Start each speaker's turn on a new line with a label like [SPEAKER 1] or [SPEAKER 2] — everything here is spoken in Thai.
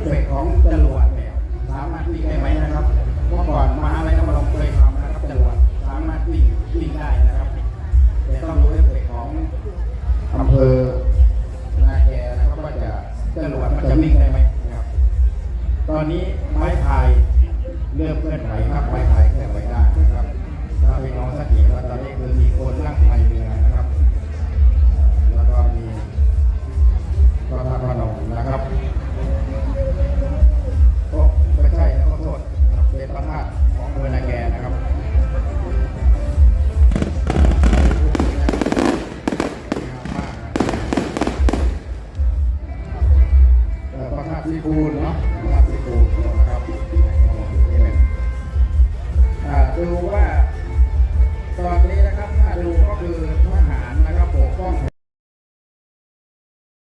[SPEAKER 1] ฟเฟกของจรวดเนี่ยสามารถวิ่งได้ไหมนะครับเมื่อก่อนมหาลัยนวรงค์เคยทำนะครับจรวดสามารถวิ่งวิ่งได้นะครับแต่ต้องรู้เอฟเฟกของอำเภอนาแกนะครับว่าจะจรวดมันจะวิ่งได้ไหมนะครับ ตอนนี้ไม้ ซีบูลเนาะนะครับซีบูลนะครับดูว่า